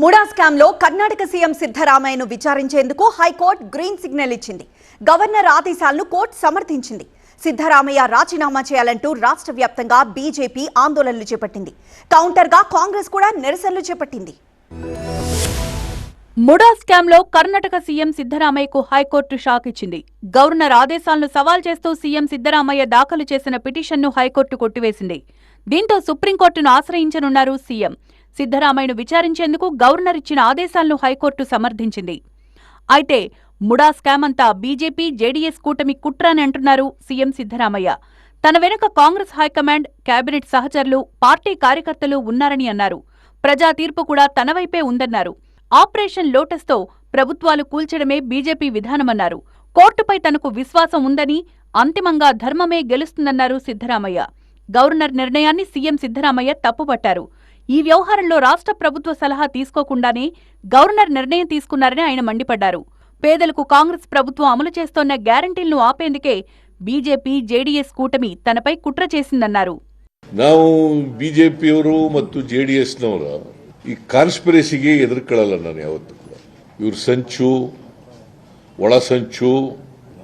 MUDA స్కామ్లో Karnataka CM సిద్ధరామయ్యను విచారించేందుకు హైకోర్టు గ్రీన్ సిగ్నల్ ఇచ్చింది. గవర్నర్ ఆదేశాలను కోర్టు సమర్థించింది. సిద్ధరామయ్య రాజీనామా చేయాలంటూ రాష్ట్ర వ్యాప్తంగా బీజేపీ ఆందోళనలు చేపట్టింది. కౌంటర్గా కాంగ్రెస్ కూడా నిరసనలు చేపట్టింది. ముడా స్కామ్లో కర్ణాటక సీఎం సిద్ధరామయ్యకు హైకోర్టు షాక్ ఇచ్చింది. గవర్నర్ ఆదేశాలను సవాల్ చేస్తూ సీఎం సిద్ధరామయ్య దాఖలు చేసిన పిటిషన్ను హైకోర్టు కొట్టివేసింది. దీంతో సుప్రీంకోర్టును ఆశ్రయించనున్నారు సీఎం. సిద్ధరామయ్యను విచారించేందుకు గవర్నర్ ఇచ్చిన ఆదేశాలను హైకోర్టు సమర్థించింది. అయితే ముడా స్కామ్ అంతా బీజేపీ జేడీఎస్ కూటమి కుట్ర అని అంటున్నారు సీఎం సిద్ధరామయ్య. తన వెనుక కాంగ్రెస్ హైకమాండ్ కేబినెట్ సహచరులు పార్టీ కార్యకర్తలు ఉన్నారని అన్నారు. ప్రజా తీర్పు కూడా తన వైపే ఉందన్నారు. ఆపరేషన్ లోటస్తో ప్రభుత్వాలు కూల్చడమే బీజేపీ విధానమన్నారు. కోర్టుపై తనకు విశ్వాసం ఉందని అంతిమంగా ధర్మమే గెలుస్తుందన్నారు సిద్ధరామయ్య. గవర్నర్ నిర్ణయాన్ని సీఎం సిద్ధరామయ్య తప్పుపట్టారు. ఈ వ్యవహారంలో రాష్ట్ర ప్రభుత్వ సలహా తీసుకోకుండానే గవర్నర్ నిర్ణయం తీసుకున్నారని ఆయన మండిపడ్డారు పేదలకు కాంగ్రెస్ ప్రభుత్వం అమలు చేస్తోన్న గ్యారంటీలను ఆపేందుకే బీజేపీ జేడీఎస్ కూటమి తనపై కుట్ర చేసిందన్నారు ನಾವು ಬಿಜೆಪಿಯವರು ಮತ್ತು ಜೆ ಡಿ ಎಸ್ನವರ ಈ ಕಾನ್ಸ್ಪಿರಸಿಗೆ ಎದುರ್ಕೊಳ್ಳಲ್ಲ ನಾನು ಯಾವತ್ತೂ ಕೂಡ ಇವ್ರ ಸಂಚು ಒಳ ಸಂಚು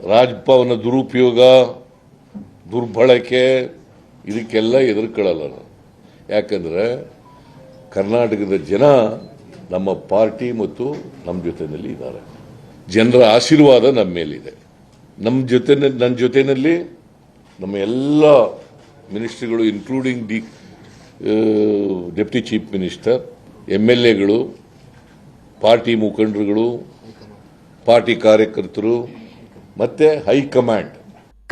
ರಾಜಭವನ ದುರುಪಯೋಗ ದುರ್ಬಳಕೆ ಇದಕ್ಕೆಲ್ಲ ಎದುರ್ಕೊಳ್ಳಲ್ಲ ನಾನು ಯಾಕಂದ್ರೆ ಕರ್ನಾಟಕದ ಜನ ನಮ್ಮ ಪಾರ್ಟಿ ಮತ್ತು ನಮ್ಮ ಜೊತೆಯಲ್ಲಿ ಇದ್ದಾರೆ. ಜನರ ಆಶೀರ್ವಾದ ನಮ್ಮ ಮೇಲಿದೆ. ನಮ್ಮ ಜೊತೆ ನನ್ನ ಜೊತೆಯಲ್ಲಿ ನಮ್ಮ ಎಲ್ಲ ಮಿನಿಸ್ಟ್ರಿಗಳು including the deputy chief minister M L ಎಗಳು, ಪಾರ್ಟಿ ಮುಖಂಡರುಗಳು, ಪಾರ್ಟಿ ಕಾರ್ಯಕರ್ತರು, ಮತ್ತು high command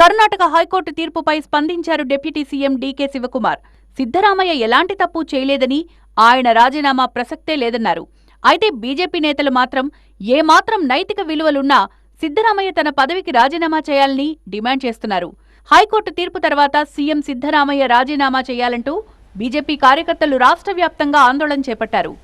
Karnataka high court తీర్పుపై స్పందించారు డిప్యూటీ సీఎం డీకే శివకుమార్. సిద్ధరామయ్య ఎలాంటి తప్పు చేయలేదని ఆయన రాజీనామా ప్రసక్తే లేదన్నారు. అయితే బీజేపీ నేతలు మాత్రం ఏమాత్రం నైతిక విలువలున్నా సిద్ధరామయ్య తన పదవికి రాజీనామా చేయాలని డిమాండ్ చేస్తున్నారు. హైకోర్టు తీర్పు తర్వాత సీఎం సిద్ధరామయ్య రాజీనామా చేయాలంటూ బీజేపీ కార్యకర్తలు రాష్ట్ర వ్యాప్తంగా ఆందోళన చేపట్టారు.